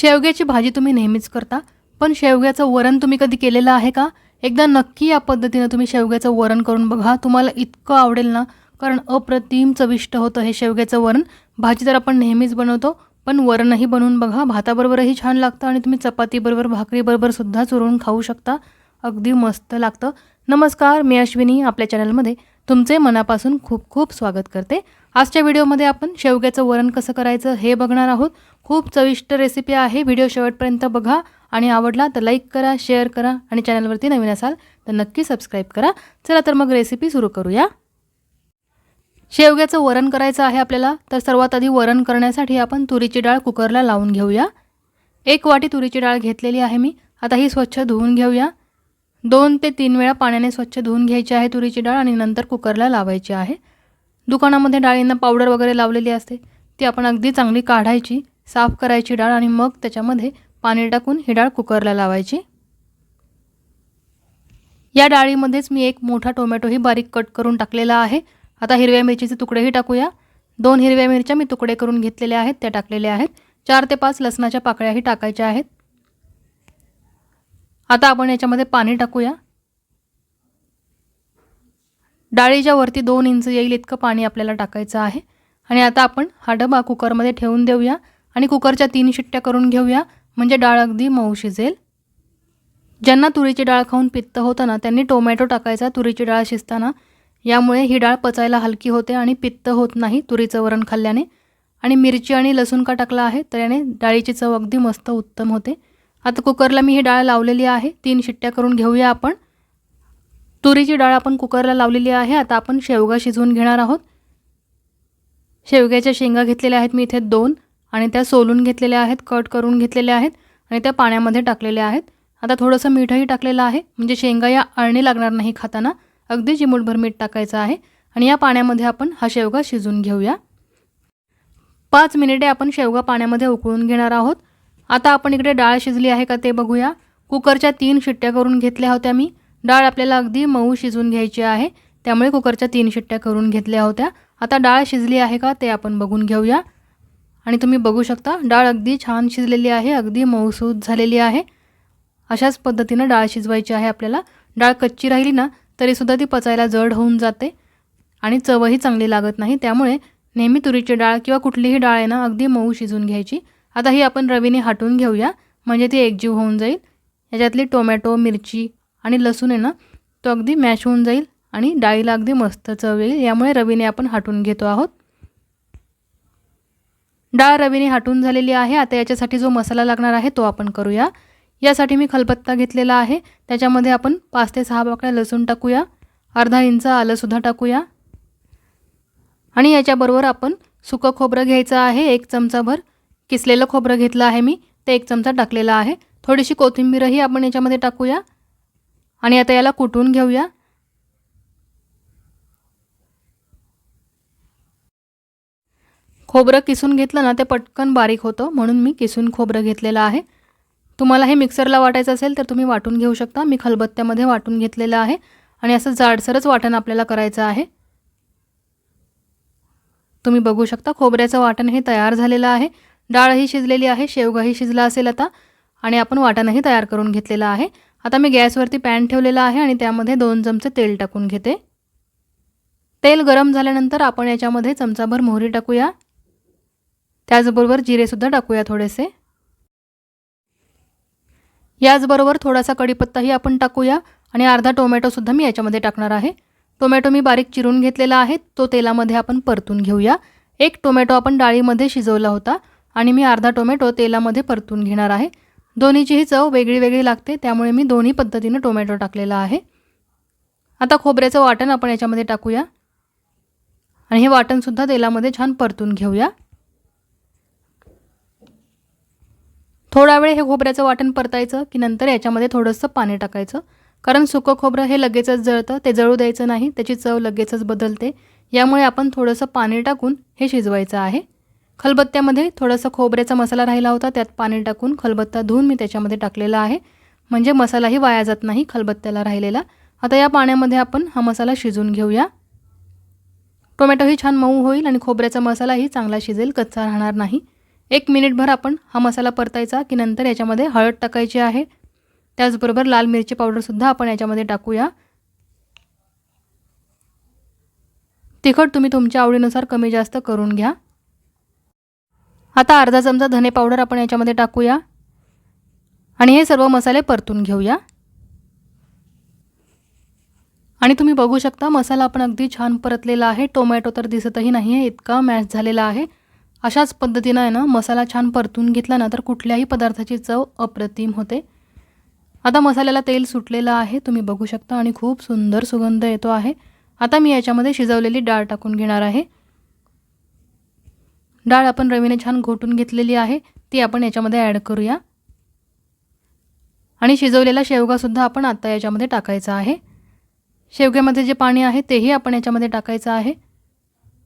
शेवग्याची भाजी तुम्ही नेहमीच करता पण शेवग्याचं वरण तुम्ही कधी केलेलं आहे का? एकदा नक्की या पद्धतीनं तुम्ही शेवग्याचं वरण करून बघा. तुम्हाला इतकं आवडेल ना? कारण अप्रतिम चविष्ट होतं हे शेवग्याचं वरण. भाजी तर आपण नेहमीच बनवतो पण वरणही बनवून बघा. भाताबरोबरही छान लागतं आणि तुम्ही चपातीबरोबर भाकरीबरोबर सुद्धा चुरून खाऊ शकता. अगदी मस्त लागतं. नमस्कार मी अश्विनी आपल्या चॅनलमध्ये तुमचे मनापासून खूप खूप स्वागत करते. आजच्या व्हिडिओमध्ये आपण शेवग्याचं वरण कसं करायचं हे बघणार आहोत. खूप चविष्ट रेसिपी आहे. व्हिडिओ शेवटपर्यंत बघा आणि आवडला तर लाईक करा शेअर करा आणि चॅनलवरती नवीन असाल तर नक्की सबस्क्राईब करा. चला तर मग रेसिपी सुरू करूया. शेवग्याचं वरण करायचं आहे आपल्याला. तर सर्वात आधी वरण करण्यासाठी आपण तुरीची डाळ कुकरला लावून घेऊया. एक वाटी तुरीची डाळ घेतलेली आहे मी. आता ही स्वच्छ धुवून घेऊया. दोन ते तीन वेळा पाण्याने स्वच्छ धुवून घ्यायची आहे तुरीची डाळ आणि नंतर कुकरला लावायची आहे. दुकानामध्ये डाळींना पावडर वगैरे लावलेली असते. ती आपण अगदी चांगली काढायची साफ करायची डाळ आणि मग त्याच्यामध्ये पाणी टाकून ही डाळ कुकरला लावायची. या डाळीमध्येच मी एक मोठा टोमॅटोही बारीक कट करून टाकलेला आहे. आता हिरव्या मिरचीचे तुकडेही टाकूया. दोन हिरव्या मिरच्या मी तुकडे करून घेतलेल्या आहेत त्या टाकलेल्या आहेत. चार ते पाच लसणाच्या पाकळ्याही टाकायच्या आहेत. आता आपण याच्यामध्ये पाणी टाकूया. डाळीच्या वरती दोन इंच येईल इतकं पाणी आपल्याला टाकायचं आहे. आणि आता आपण हा डबा कुकरमध्ये ठेवून देऊया. आणि कुकरच्या तीन शिट्ट्या करून घेऊया. म्हणजे डाळ अगदी मऊ शिजेल. ज्यांना तुरीची डाळ खाऊन पित्त होतं ना त्यांनी टोमॅटो टाकायचा तुरीची डाळ शिजताना. यामुळे ही डाळ पचायला हलकी होते आणि पित्त होत नाही तुरीचं वरण खाल्ल्याने. आणि मिरची आणि लसूण का टाकला आहे तर याने डाळीची चव अगदी मस्त उत्तम होते. आता कुकरला मी ही डाळ लावलेली आहे. तीन शिट्ट्या करून घेऊया आपण. तुरीची डाळ आपण कुकरला लावलेली आहे. आता आपण शेवगा शिजवून घेणार आहोत. शेवग्याच्या शेंगा घेतलेल्या आहेत मी इथे दोन आणि त्या सोलून घेतलेल्या आहेत कट करून घेतलेल्या आहेत आणि त्या पाण्यामध्ये टाकलेल्या आहेत. आता थोडंसं मीठही टाकलेलं आहे. म्हणजे शेंगा या अळणी लागणार नाही खाताना. अगदी चिमूटभर मीठ टाकायचं आहे आणि या पाण्यामध्ये आपण हा शेवगा शिजवून घेऊया. पाच मिनिटे आपण शेवगा पाण्यामध्ये उकळून घेणार आहोत. आता आपण इकडे डाळ शिजली आहे का ते बघूया. कुकरच्या तीन शिट्ट्या करून घेतल्या होत्या मी. डाळ आपल्याला अगदी मऊ शिजवून घ्यायची आहे. त्यामुळे कुकरच्या तीन शिट्ट्या करून घेतल्या होत्या. आता डाळ शिजली आहे का ते आपण बघून घेऊया. आणि तुम्ही बघू शकता डाळ अगदी छान शिजलेली आहे अगदी मऊसूद झालेली आहे. अशाच पद्धतीनं डाळ शिजवायची आहे आपल्याला. डाळ कच्ची राहिली ना तरीसुद्धा ती पचायला जड होऊन जाते. आणि चवही चांगली लागत नाही. त्यामुळे नेहमी तुरीची डाळ किंवा कुठलीही डाळ आहे ना अगदी मऊ शिजवून घ्यायची. आता ही आपण रवीने हाटून घेऊया. म्हणजे ती एकजीव होऊन जाईल. याच्यातली टोमॅटो मिरची आणि लसूण आहे ना तो अगदी मॅश होऊन जाईल आणि डाळीला अगदी मस्त चव येईल. यामुळे रवीने आपण हाटून घेतो आहोत. डाळ रवीने हाटून झालेली आहे. आता याच्यासाठी जो मसाला लागणार आहे तो आपण करूया. यासाठी मी खलबत्ता घेतलेला आहे. त्याच्यामध्ये आपण पाच ते सहा बाकड्या लसूण टाकूया. अर्धा इंच आलंसुद्धा टाकूया. आणि याच्याबरोबर आपण सुकं खोबरं घ्यायचं आहे. एक चमचाभर. किसलेलं खोबरं घेतलं आहे मी ते एक चमचा टाकलेला आहे. थोडीशी कोथिंबीरही आपण याच्यामध्ये टाकूया. आणि आता याला कुटून घेऊया. खोबरं किसून घेतलं ना ते पटकन बारीक होतं म्हणून मी किसून खोबरं घेतलेलं आहे. तुम्हाला हे मिक्सरला वाटायचं असेल तर तुम्ही वाटून घेऊ शकता. मी खलबत्त्यामध्ये वाटून घेतलेलं आहे. आणि असं जाडसरच वाटण आपल्याला करायचं आहे. तुम्ही बघू शकता खोबऱ्याचं वाटण हे तयार झालेलं आहे. डाळही शिजलेली आहे शेवगाही शिजला असेल आता. आणि आपण वाटणही तयार करून घेतलेलं आहे. आता मी गॅसवरती पॅन ठेवलेला आहे आणि त्यामध्ये दोन चमचे तेल टाकून घेते. तेल गरम झाल्यानंतर आपण याच्यामध्ये चमचाभर मोहरी टाकूया. त्याचबरोबर जिरेसुद्धा टाकूया थोडेसे. याचबरोबर थोडासा कढीपत्ताही आपण टाकूया आणि अर्धा टोमॅटोसुद्धा मी याच्यामध्ये टाकणार आहे. टोमॅटो मी बारीक चिरून घेतलेला आहे. तो तेलामध्ये आपण परतून घेऊया. एक टोमॅटो आपण डाळीमध्ये शिजवला होता. आणि मी अर्धा टोमॅटो तेलामध्ये परतून घेणार आहे. दोन्हीचीही चव वेगळी वेगळी लागते त्यामुळे मी दोन्ही पद्धतीनं टोमॅटो टाकलेला आहे. आता खोबऱ्याचं वाटण आपण याच्यामध्ये टाकूया. आणि हे वाटणसुद्धा तेलामध्ये छान परतून घेऊया. थोडा वेळ हे खोबऱ्याचं वाटण परतायचं की नंतर याच्यामध्ये थोडंसं पाणी टाकायचं. कारण सुकं खोबरं हे लगेचच जळतं ते जळू द्यायचं नाही त्याची चव लगेचच बदलते. यामुळे आपण थोडंसं पाणी टाकून हे शिजवायचं आहे. खलबत्त्यामध्ये थोडंसं खोबऱ्याचा मसाला राहिला होता त्यात पाणी टाकून खलबत्ता धुवून मी त्याच्यामध्ये टाकलेला आहे. म्हणजे मसालाही वाया जात नाही खलबत्त्याला राहिलेला. आता या पाण्यामध्ये आपण हा मसाला शिजून घेऊया. टोमॅटोही छान मऊ होईल आणि खोबऱ्याचा मसालाही चांगला शिजेल कच्चा राहणार नाही. एक मिनिटभर आपण हा मसाला परतायचा की नंतर याच्यामध्ये हळद टाकायची आहे. त्याचबरोबर लाल मिरची पावडरसुद्धा आपण याच्यामध्ये टाकूया. तिखट तुम्ही तुमच्या आवडीनुसार कमी जास्त करून घ्या. आता अर्धा चमचा धने पावडर आपण याच्यामध्ये टाकूया. आणि हे सर्व मसाले परतून घेऊया. आणि तुम्ही बघू शकता मसाला आपण अगदी छान परतलेला आहे. टोमॅटो तर दिसतही नाही आहे इतका मॅश झालेला आहे. अशाच पद्धतीनं आहे ना मसाला छान परतून घेतला ना तर कुठल्याही पदार्थाची चव अप्रतिम होते. आता मसाल्याला तेल सुटलेलं आहे तुम्ही बघू शकता आणि खूप सुंदर सुगंध येतो आहे. आता मी याच्यामध्ये शिजवलेली डाळ टाकून घेणार आहे. डाळ आपण रवीने छान घोटून घेतलेली आहे ती आपण याच्यामध्ये ॲड करूया. आणि शिजवलेला शेवगासुद्धा आपण आत्ता याच्यामध्ये टाकायचा आहे. शेवग्यामध्ये जे पाणी आहे तेही आपण याच्यामध्ये टाकायचं आहे.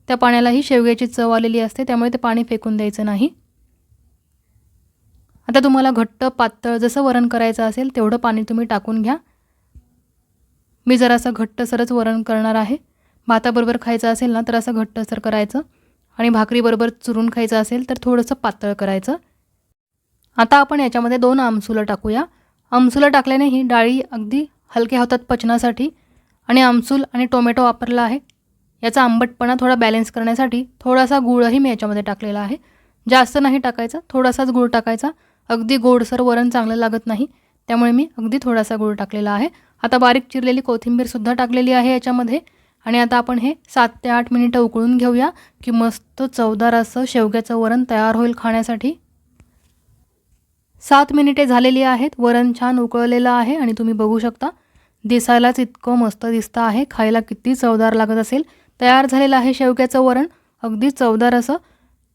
त्या पाण्यालाही शेवग्याची चव आलेली असते त्यामुळे ते पाणी फेकून द्यायचं नाही. आता तुम्हाला घट्ट पातळ जसं वरण करायचं असेल तेवढं पाणी तुम्ही टाकून घ्या. मी जर असं घट्टसरच वरण करणार आहे. भाताबरोबर खायचं असेल ना तर असं घट्टसर करायचं. आणि भाकरीबरोबर चुरून खायचं असेल तर थोडंसं पातळ करायचं. आता आपण याच्यामध्ये दोन आमसुलं टाकूया. आमसुलं टाकल्याने ही डाळी अगदी हलक्या होतात पचनासाठी आणि आमसूल आणि टोमॅटो वापरला आहे. याचा आंबटपणा थोडा बॅलेन्स करण्यासाठी थोडासा गूळही मी याच्यामध्ये टाकलेला आहे. जास्त नाही टाकायचा थोडासाच गूळ टाकायचा. अगदी गोडसर वरण चांगलं लागत नाही त्यामुळे मी अगदी थोडासा गूळ टाकलेला आहे. आता बारीक चिरलेली कोथिंबीरसुद्धा टाकलेली आहे याच्यामध्ये. आणि आता आपण हे सात ते आठ मिनिटं उकळून घेऊया की मस्त चवदार असं शेवग्याचं वरण तयार होईल खाण्यासाठी. सात मिनिटे झालेली आहेत वरण छान उकळलेलं आहे आणि तुम्ही बघू शकता दिसायलाच इतकं मस्त दिसतं आहे खायला किती चवदार लागत असेल. तयार झालेलं आहे शेवग्याचं वरण अगदी चवदार असं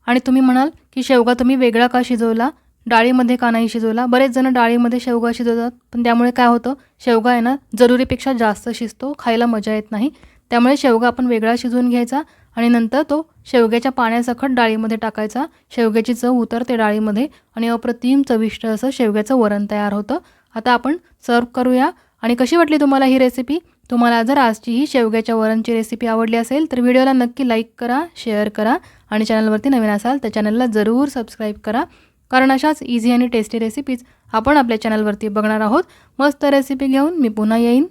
आणि तुम्ही म्हणाल की शेवगा तुम्ही वेगळा का शिजवला? डाळीमध्ये का नाही शिजवला? बरेच जण डाळीमध्ये शेवगा शिजवतात पण त्यामुळे काय होतं शेवगा आहे ना जरुरीपेक्षा जास्त शिजतो खायला मजा येत नाही. त्यामुळे शेवगा आपण वेगळा शिजवून घ्यायचा आणि नंतर तो शेवग्याच्या पाण्यासकट डाळीमध्ये टाकायचा. शेवग्याची चव उतरते डाळीमध्ये आणि अप्रतिम चविष्ट असं शेवग्याचं वरण तयार होतं. आता आपण सर्व करूया. आणि कशी वाटली तुम्हाला ही रेसिपी तुम्हाला जर आजची ही शेवग्याच्या वरणची रेसिपी आवडली असेल तर व्हिडिओला नक्की लाईक करा शेअर करा आणि चॅनलवरती नवीन असाल तर चॅनलला जरूर सबस्क्राईब करा. कारण अशाच इझी आणि टेस्टी रेसिपीज आपण आपल्या चॅनलवरती बघणार आहोत. मस्त रेसिपी घेऊन मी पुन्हा येईन.